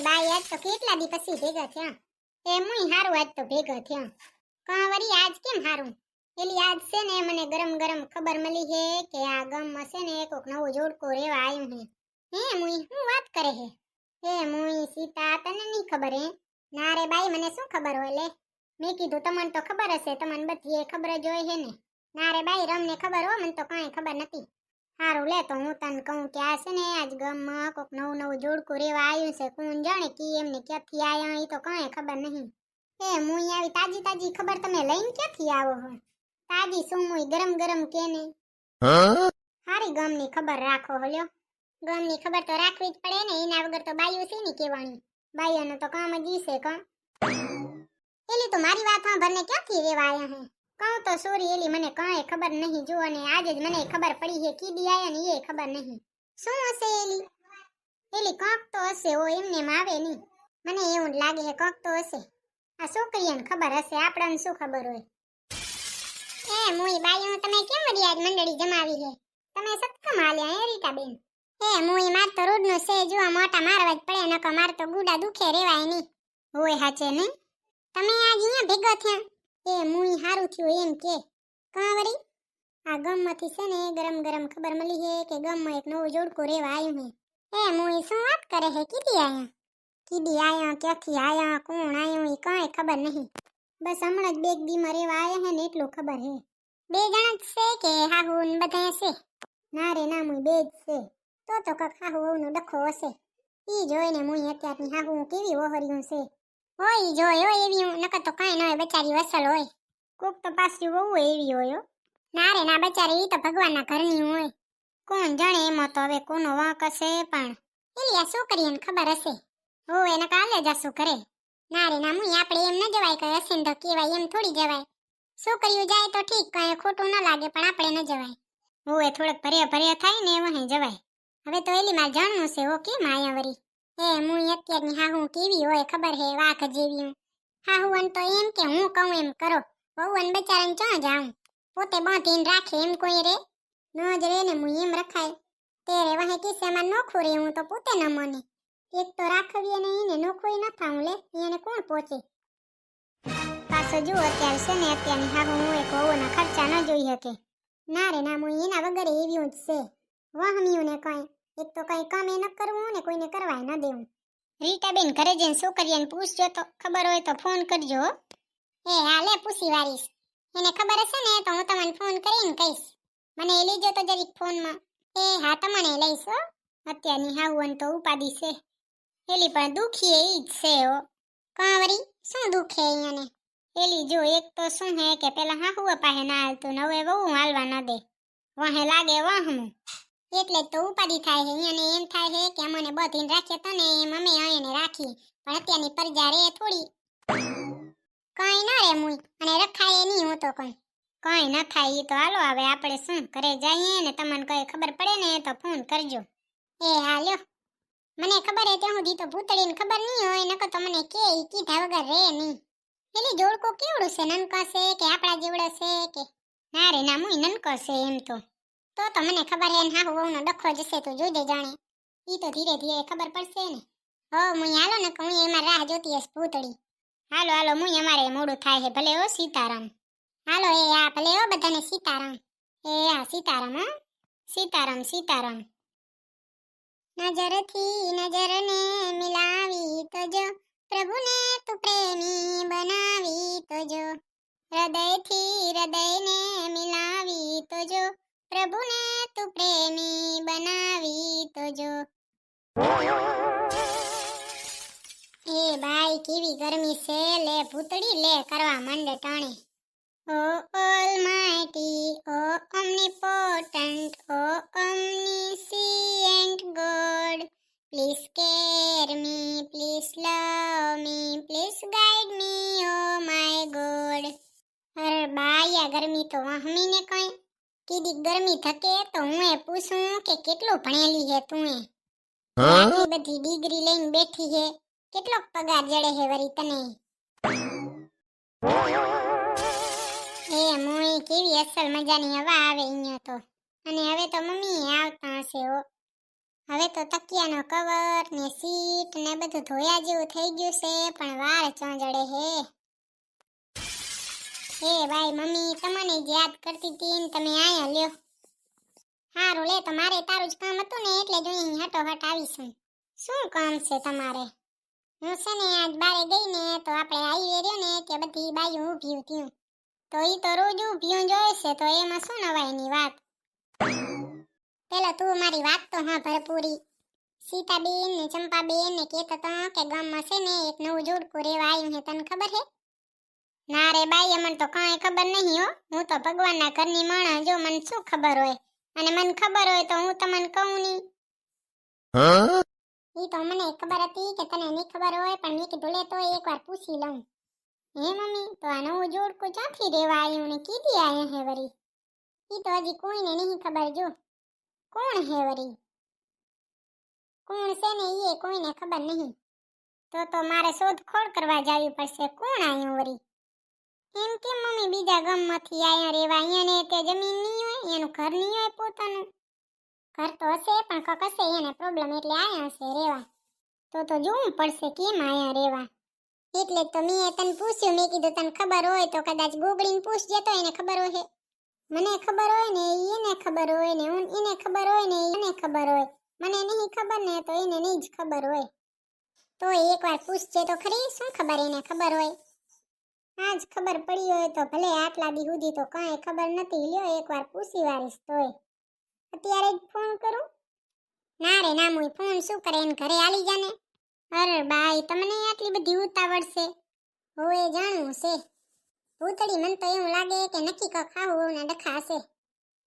બાઈ આજ તો કેટલા દી ભેગા થયા? એમ હું હારું આજ તો ભેગા થયા. કાં વળી આજ કેમ હારું? એલી આજ છે ને મને ગરમ ગરમ ખબર મળી હે કે આ ગામમાં છે ને કોક નવો જોડકો રેવા આવ્યું હે. હે મુઈ હું વાત કરે હે? હે મુય, સીતા, તને નહીં ખબર હે? ના રે બાઈ, મને શું ખબર હોય લે? મેં કીધું તમને તો ખબર હશે, તમને બધી એ ખબર જ હોય હે ને? ના રે બાઈ, રમને ખબર હો, મને તો કાંઈ ખબર નથી. હારું લે તો હું તને કહું કે આ છે ને આજ ગામમાં કોક નવું નવું જોડકું રેવા આવ્યું છે કોણ જાણે કી એમને ક્યાંથી આયા એ તો કાંઈ ખબર નહીં. એ મુઈ આવી તાજી તાજી ખબર તમે લઈને ક્યાંથી આવો હો? તાજી શું હું ગરમ ગરમ કે ને? હારી ગામની ખબર રાખો હલ્યો ગામની ખબર તો રાખવી જ પડે ને એના વગર તો બાયું છે ને કેવાણી બાયોનું તો કામ જ ઈ છે કા? એલી તો મારી વાત સાંભળને ક્યાંથી રેવા આયા હે? કહું તો સોરી એલી, મને કાંઈ ખબર નહીં. જો અને આજે જ મને ખબર પડી છે કીડી આયા ને એ ખબર નહીં. શું હશે એલી? એલી કાંક તો હશે, ઓ એમને એમ આવે નહીં. મને એવું લાગે છે, કાંક તો હશે. આ છોકરીઓને ખબર હશે, આપણને શું ખબર હોય. એ મુઈ બાયો તમે કેમ વળી મંડળી જમાવી છે? તમે સત્કમ માલ્યા હે, રીટાબેન? એ મુઈ માર તો રોડનું છે, જો મોટા મારવા જ પડે નકો માર તો ગુડા દુખે રેવાય નહીં. હોય હાચે નહીં? તમે આજ અહીંયા ભેગો થયા? એ મુઈ હારું થયું એમ કે, કાં વળી? આ ગમમાંથી છે ને ગરમ ગરમ ખબર મળી છે કે ગમમાં એક નવું જોડકું રેવા આવ્યું હે. એ મુઈ શું વાત કરે હે? કીધી આયા? કીધી આયા? ક્યાંથી આયા? કોણ આયું? એ કાંઈ ખબર નહીં. બસ હમણાં જ બેગ દીમાં રેવા આવ્યા હે ને એટલું ખબર હે. બે જણા જ છે કે હાહુ ને બધા છે? ના રે, ના મુઈ બે જ છે. તો તો કક હાહુ વહુનો ડખો હશે. ઈ જોઈને મુઈ અત્યારની હાહુ કેવી ઓહર્યું છે? હોય જોયો જોય હોય એવી નકર તો કાંઈ ન હોય, બચારી વસલ હોય. કોક તો પાછી બહુ એવી હોય. ના રે, ના, બચારી એ તો ભગવાનના ઘરની હોય. કોણ જાણે એમાં તો હવે કોનો વાંક હશે પણ. એલી આ છોકરીઓને ખબર હશે. હો, એને કાલે જશું કરે ના રે, ના મુઈ આપણે એમ ન જવાય કે હશે ને તો કહેવાય એમ થોડી જવાય. છોકરીઓ જાય તો ઠીક, કઈ ખોટું ન લાગે, પણ આપણે ન જવાય. હોવે થોડોક ભર્યા ભર્યા થાય ને વહે જવાય. હવે તો એલી માં જાણવું છે, હો, કેમ આયા વરી? એ હું અત્યારની હાહુ કેવી હોય ખબર હે, વાઘ જેવી હું. હાહુવન તો એમ કે હું કહું એમ કરો. વહુવન બચારાને ચા જાઉં? પોતે બાંધીને રાખે એમ કોઈ રે? ન જ રે ને હું એમ રખાય. તેરે વહે કિસ્સામાં નોખું રે હું તો પોતે ન મને. એક તો રાખવીએ ને એને નોખું ન થાઉં લે, એને કોણ પહોંચે પાછો જુઓ, અત્યારે છે ને અત્યારની હાહુ હું એક વહુના ખર્ચા ન જોઈ શકે. ના રે, ના, હું એના વગર એવી જ છે. વહમ્યું ને કઈ. એક તો કઈ કામ એ ન કરવું ને કોઈને કરવા ન દેવું. રીટાબેન ઘરે જઈને છોકરીઓને પૂછજો તો ખબર હોય તો ફોન કરજો હો. એ હાલે પૂછી વારીશ. એને ખબર હશે ને તો હું તમને ફોન કરીને કહીશ. મને એ લીજો તો જરીક ફોનમાં. એ હા તમને લઈશ હો. અત્યારની હાવન તો ઉપાદી છે. એલી પણ દુખી એ જ છે હો. કાંવરી શું દુખે અહીંયાને એલી જો એક તો શું હે કે પેલા હાહુ પાસે ના હાલતું નવે વહુ હાલવા ન દે. વાહે લાગે વાહમું એટલે તો ઉપાધિ થાય છે. અહીંયાને એમ થાય છે કે અમને બધીને રાખીએ તો ને એમ અમે અહીંને રાખી પણ અત્યારની પરજા રે થોડી. કઈ ન રે મુઈ. અને રખાય નહીં હું તો કઈ. કઈ ન થાય એ તો હાલો હવે આપણે શું ઘરે જઈએ ને તમને કઈ ખબર પડે ને તો ફોન કરજો. એ હાલ્યો મને ખબર હે ત્યાં સુધી તો ભૂતળીને ખબર નહીં હોય, નકર તો મને કે કીધા વગર રે નહીં. એલી જોડકો કેવડું છે? નનકો છે કે આપણા જેવડો છે કે? ના રે, ના, મુઈ નનકો છે એમ તો. તો તો મને ખબર હે હા વહુનો ડખો જશે તો દે જાણે. ઈ તો ધીરે ધીરે ખબર પડશે ને. હો, હું હાલો ને હું એમાં રાહ જોતી હશ ભૂતળી. હાલો હાલો, હું અમારે મોડું થાય છે ભલે ઓ સીતારામ. હાલો, એ આ ભલે ઓ બધાને સીતારામ. એ આ સીતારામ, હા? સીતારામ સીતારામ. નજરથી નજરને મિલાવી તો જો. પ્રભુને તું પ્રેમી બનાવી તો જો. હૃદયથી હૃદયને મિલાવી તો પ્રભુને તું પ્રેમી બનાવી તો જો એ ભાઈ કેવી ગરમી છે લે ભૂતડી લે કરવા માંડે ટાણે O almighty O omnipotent O omniscient God please care me please love me please guide me oh my God અરે બાયા ગરમી તો વાહમીને કઈ કીધી ગરમી થકે તો હું એ પૂછું કે કેટલું ભણેલી હે તું એ? આટલી બધી ડિગ્રી લઈને બેઠી હે. કેટલો પગાર જડે હે વરી તને? એ મોય કેવી અસલ મજાની હવા આવે અહીંયા તો. અને હવે તો મમ્મી આવતા હશે હો. હવે તો તકિયાનો કવર ને સીટ ને બધું ધોયા જેવું થઈ ગયું છે પણ વાર ચોંજડે હે. હે ભાઈ, મમ્મી, તમને જ યાદ કરતી હતી ને તમે આયા લ્યો. હારું, લે, તો મારે તારું જ કામ હતું ને, એટલે જ અહીં હટો હટ આવીશું શું કામ છે તમારે? હું છે ને, આજ બારે ગઈ ને, તો આપણે હાઈવે રહ્યો ને કે બધી બાયું ઊભી હતી તો ઈ તો રોજ ઊભી જોઈ છે, તો એમાં શું નવાઈની વાત? પેલા તું મારી વાત તો હા ભરપૂરી. સીતાબેન ને ચંપાબેન ને કહેતા હતા કે ગામમાં છે ને, એક નવું જોડકું રેવા આવ્યું છે, તને ખબર છે? ના રે બાઈ અમને તો કાંઈ ખબર નહીં હો. હું તો ભગવાનના ઘરની માણસ જો મને શું ખબર હોય? અને મને ખબર હોય તો હું તમને કહું નહીં ઈ તો મને ખબર હતી કે તને નહીં ખબર હોય પણ મેં કીધું લે તો એકવાર પૂછી લઉં. હે મમ્મી તો આ નવું જોડકું ક્યાંથી રેવા આવ્યું ને કીધી આયા હે વરી? ઈ તો હજી કોઈને નહીં ખબર જો. કોણ હે વરી? કોણ છે ને ઈ કોઈને ખબર નહીં. તો તો મારે શોધખોળ કરવા જાવી પડશે. કોણ આયું વરી? એમ કે મમ્મી બીજા ગામમાંથી આયા રહેવા અહીંયા ને તે જમીન નહીં હોય, એનું ઘર નહીં હોય પોતાનું. ઘર તો હશે, પણ કક હશે એને પ્રોબ્લેમ એટલે આયા હશે રહેવા. તો તો જોવું પડશે કેમ આયા રહેવા. એટલે તો મેં તને પૂછ્યું, મેં કીધું તને ખબર હોય તો કદાચ ગોગડીને પૂછજે તો એને ખબર હોય. મને ખબર હોય ને એને ખબર હોય ને હું એને ખબર હોય ને એને ખબર હોય. મને નહીં ખબર ને તો એને નહીં જ ખબર હોય. તો એકવાર પૂછજે તો ખરી, શું ખબર એને ખબર હોય? આજ ખબર પડી હોય તો ભલે આટલા દી સુધી તો કાંઈ ખબર નથી. લ્યો એકવાર પૂછી વારીશ તોય. અત્યારે જ ફોન કરું. ના રે, ના, મુઈ ફોન શું કરે? એને ઘરે આલી જાને અરે બાઈ, તમને આટલી બધી ઉતાવળ છે? હોય જાણવું છે. ભૂતળી મને તો એવું લાગે કે નક્કી ક ખાવું ને ડખા હશે.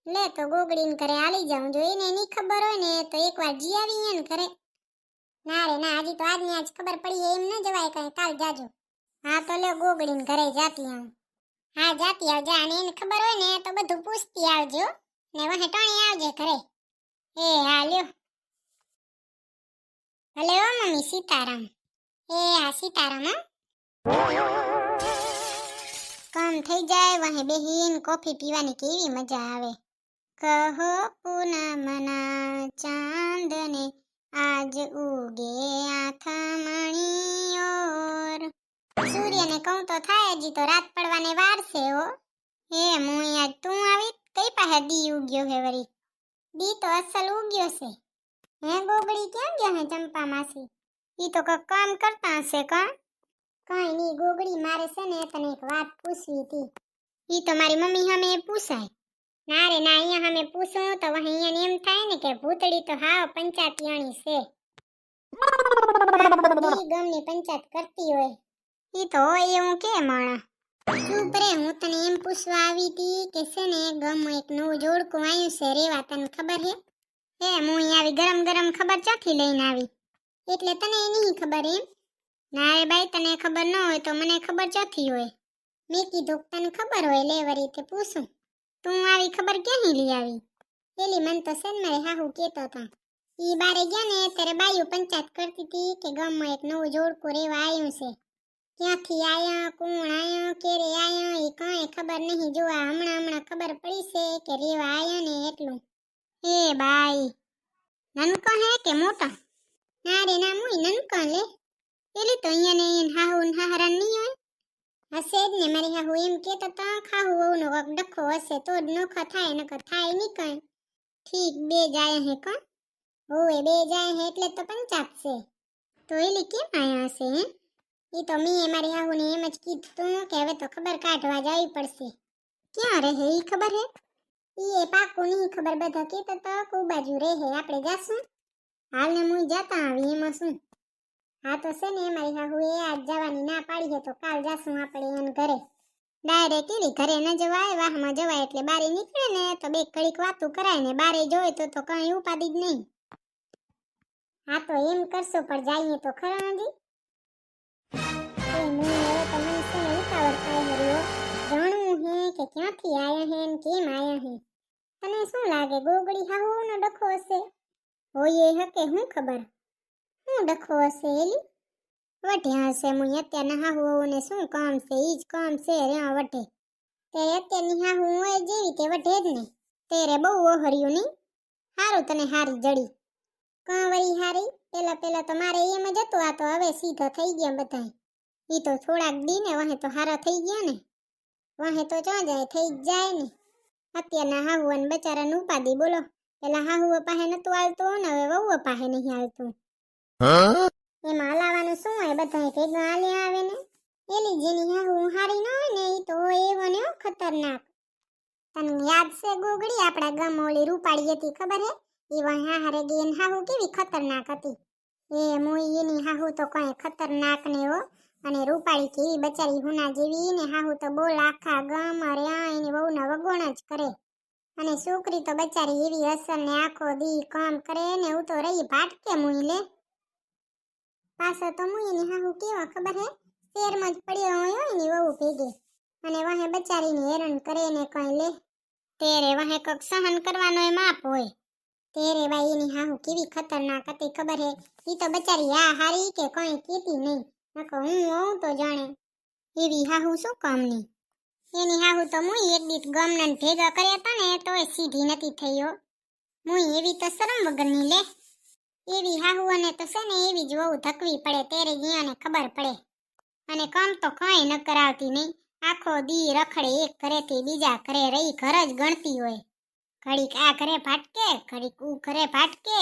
લે તો ગોગડીને ઘરે આલી જાઉં જો એને ખબર હોય ને તો એકવાર જી આવી ઘરે. ના રે, ના, હજી તો આજની આજ ખબર પડી એમ ન જવાય કઈ. કાલ જાજો. હા, તો લે ગોગડીને ઘરે જાતી આવું. હા, જાતી આવજે. અને એને ખબર હોય ને, તો બધું પૂછતી આવજો ને વહે ટણી આવજે ઘરે. એ, હા, લ્યો. ભલે ઓ મમ્મી, સીતારામ. એ, હા, સીતારામ કામ થઈ જાય, વહે બેહીન કોફી પીવાની કેવી મજા આવે. કહો પૂનમના ચાંદને આજ ઉગે આથમણી ઓર સૂર્યને કહું તો થાય હજી તો રાત પડવાને વાર છે ઓ હે, હું આજ તું આવી, કઈ પાસે દી ઉગ્યો હે વરી? દી તો અસલ ઉગ્યો છે. હે ગોગડી ક્યાં ગયા હે ચંપા માસી ઈ તો કંઈક કામ કરતા હશે કા કાંઈ નહીં ગોગડી મારે છે ને તને એક વાત પૂછવી હતી. ઈ તો મારી મમ્મી હમે પૂછાય. ના રે, ના, અહીંયા હમે પૂછું તો અહીંયા એમ થાય ને કે ભૂતડી તો હાવ પંચાતિયાણી છે. ગમની પંચાયત કરતી હોય. ઈ તો એવું કે માણા? ચૂપ રે, હું તને એમ પૂછવા આવી હતી કે છે ને, ગમ એક નવું જોડકું આવ્યું છે રેવા, તને ખબર હે હે હું આવી ગરમ ગરમ ખબર ચોથી લઈને આવી? એટલે તને એની ખબર એમ? ના રે ભાઈ, તને ખબર ન હોય તો મને ખબર ચોથી હોય? મેં કીધું, તને ખબર હોય, લે વરી તે પૂછું. તું આવી ખબર ક્યાંથી લઈ આવી? પેલી મન તો છે ને મારે હાહુ કહેતો હતા. ઈ બારે ગયા ને, ત્યારે બાયું પંચાયત કરતી હતી કે ગામમાં એક નવું જોડકું રેવા આવ્યું છે. ક્યાંથી આયા, કોણ આયા કેરે આયા એ કાંઈ ખબર નહીં. જોવા હમણાં હમણાં ખબર પડી છે કે રેવા આયા ને એટલું. એ બાઈ, નનકો હે કે મોટા? ના રે, ના મુઈ નનકો લે. પેલી તો અહીંયા ને અહીંયા હાહુ ને હાહરા નહીં હોય. હશે જ ને, મારી હાહુ એમ કેતા તા, ખાહુ વહુનો કોક ડખો હશે તો જ નોખો થાય, નકર થાય નહીં કાંઈ. ઠીક, બે જાય હે કા? હોવે, બે જાય હે એટલે તો પંચાત છે. તો એલી કેમ આયા હશે, હે? ઈ તો મેં મારી આહુને એમ જ કીધું તું કે હવે તો ખબર કાઢવા જવી પડશે. ક્યાં રહે ઈ ખબર હે? એ પાકું નહીં ખબર, બધા કહેતા તો કુ બાજુ રહે આપણે જાશું. હાલ ને જતા આવી એમાં શું? હા તો છે ને મારી એ આજ જવાની ના પાડી છે તો કાલ જાશું આપણે એને ઘરે. ડાયરેક્ટ એની ઘરે ન જવાય, વાહમાં જવાય એટલે બારે નીકળે ને તો બે કડીક વાતું કરાય ને બારે જોય તો તો કઈ ઉપાધિ જ નહીં. હા તો એમ કરશું પણ જઈએ તો ખરા નથી કે ક્યાંથી આયા હે કેમ આયા હે? તને શું લાગે ગોગડી હાહુનો ડખો હશે? હોય એ હકે, હું ખબર? હું ડખો હશે, એલી? વઢ્યા હશે હું અત્યારના હાહુઓને શું કામ છે ઈ જ કામ છે રહ્યા વઢે. તે અત્યારની હાહુ હોય જેવી તે વઢે જ ને. તેરે બહુ ઓહર્યું નહીં હારું તને હારી જડી. કાંવરી હારી? પેલા પેલા તો મારે એમ જ હતું, આ તો હવે સીધો થઈ ગયા બધાય. એ તો થોડાક દીને વહે તો હારા થઈ ગયા ને. વાહે તો ચો જાય થઈ જ જાય ને. અત્યારના હાહુઅન બચારાને ઉપાદી બોલો. પેલા હાહુઓ પાસે નતું હાલતું ને હવે વહુઓ પાસે નહીં હાલતું. એમાં હલાવાનું શું હોય? બધા ભેગા હાલ્યા આવે ને. એલી જેની હાહુ હારી ન હોય ને એ તો એવો ને ખતરનાક. તને યાદ છે ગોગડી આપણા ગામ ઓલી રૂપાળી હતી ખબર હે? એ વાહ હારે ગેન હાહુ કેવી ખતરનાક હતી. એ મોઈ એની હાહુ તો કઈ ખતરનાક ને હો. અને રૂપાળી કેવી બચારી હુના જેવી ને હાહુ તો બોલ આખા ગમ આ એની વહુના વગોણ જ કરે. અને છોકરી તો બચારી એવી અસર ને આખો દી કામ કરે ને હું તો રહી ભાટકે મુઈ લે પાછો તો મુઈ ને હાહુ કેવા ખબર હે? શેરમાં જ પડ્યો હોય એની વહુ ભેગે. અને વાહે બચારીને હેરાન કરે ને કઈ લે. તેરે વાહે કક સહન કરવાનો એ માપ હોય. તેરે બાઈ એની હાહુ કેવી ખતરનાક હતી ખબર હે? ઈ તો બચારી આ હારી કે કઈ કીધી નહીં. નકો હું હોઉં તો જાણે. એવી હાહુ શું કામની? એની હાહુ તો મુઈ એક દીઠ ગમનન ભેગા કર્યા હતા ને, તોય સીધી નથી થયો. મુઈ એવી તો શરમ વગરની લે. એવી હાહુ અને તો છે ને એવી જ વહુ ધકવી પડે તેરે જીયાને ખબર પડે. અને કામ તો કાંઈ ન કરાવતી નહીં. આખો દી રખડે એક ઘરેથી બીજા ઘરે રહી, ઘર જ ગણતી હોય. ઘડીક આ ઘરે ફાટકે ઘડીક ઉ ઘરે ફાટકે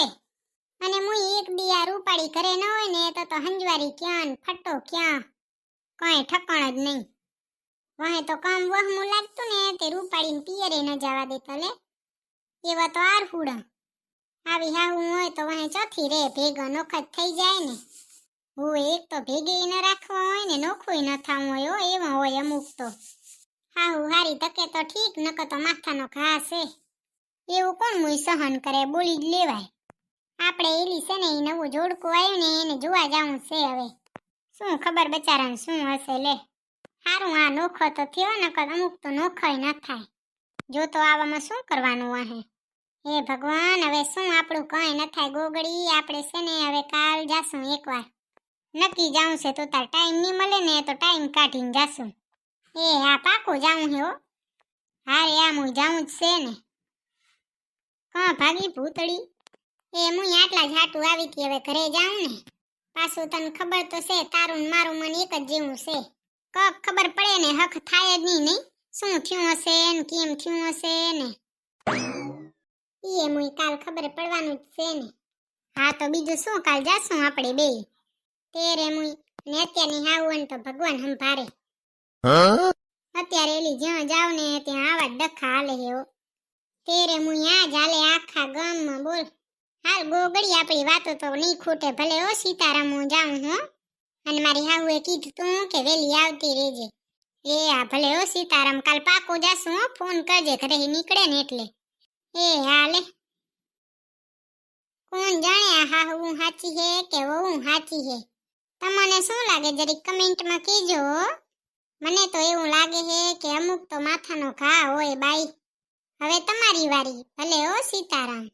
અને મુઈ એક દી આ રૂપાળી ઘરે ન હોય ને, તો તો હંજવારી ક્યાં ને ફટ્ટો ક્યાં? કઈ ઠકાણ જ નહીં. વાહે તો કામ વહમું લાગતું ને, તે રૂપાળીને પિયરે ન જવા દેતા લે. એવા તો આર હુડા આવી હાહુ હોય તો વાહે ચોથી રે, ભેગો નોખત થઈ જાય ને. હું એક તો ભેગે ન રાખવા હોય ને નોખું ન થવું હોય, હો એવા હોય અમુક તો. હાહુ હારી તકે તો ઠીક, નકર તો માથાનો ઘા છે. એવું કોણ મુય સહન કરે, બોલી જ લેવાય. આપણે એલી છે ને એ નવું જોડકું આવ્યું ને એને જોવા જવું છે હવે. શું ખબર બચારાને શું હશે લે. હારું, આ નોખો તો થયો, નકર અમુક તો નોખોય ન થાય. જો તો આવામાં શું કરવાનું આહે હે ભગવાન, હવે શું આપણું કઈ ન થાય? ગોગડી આપણે છે ને હવે કાલ જાશું એકવાર. નક્કી જાઉં છે તો તાર ટાઈમ નહીં મળે ને તો ટાઈમ કાઢીને જાશું. એ, આ પાકું જાઉં હે હો. હારે આમ હું જાઉં જ છે ને. કાં ભાગી ભૂતળી? એ હું આટલા જાટું આવી હતી હવે ઘરે જાઉં ને? પાછું તને ખબર તો છે, તારું ને મારું મન એક જ જેવું છે. કક ખબર પડે ને, હક થાય જ નહીં નહીં. શું થયું હશે ને, કેમ થયું હશે ને? એ મુય કાલ ખબર પડવાનું જ છે ને. હા, તો બીજું શું? કાલ જાશું આપણે બે. તેરે મુય ને અત્યારની હાવું તો ભગવાન સંભારે અત્યારે એલી જ્યાં જાવ ને, ત્યાં આવા ડખા હાલે હે હો. તેરે મુય આ જ હાલે આખા ગામમાં બોલ. હાલ ગોગડી આપણી વાતો તો નહીં ખૂટે, ભલે ઓ સીતારામ હું જાઉં હો. અને મારી હાહુએ કીધું તું કે વેલી આવતી રહેજે. એ આ ભલે ઓ સીતારામ, કાલ પાકું જાશું હો, ફોન કરજે, ઘરે નીકળે ને એટલે. એ હાલે. કોણ જાણે આ હાહુ હાચી હે કે વહુ હાચી હે? તમને શું લાગે? જરીક કમેન્ટમાં કહેજો હો. મને તો એવું લાગે હે કે અમુક તો માથાનો ઘા હોય બાઈ. હવે તમારી વારી, ભલે ઓ સીતારામ.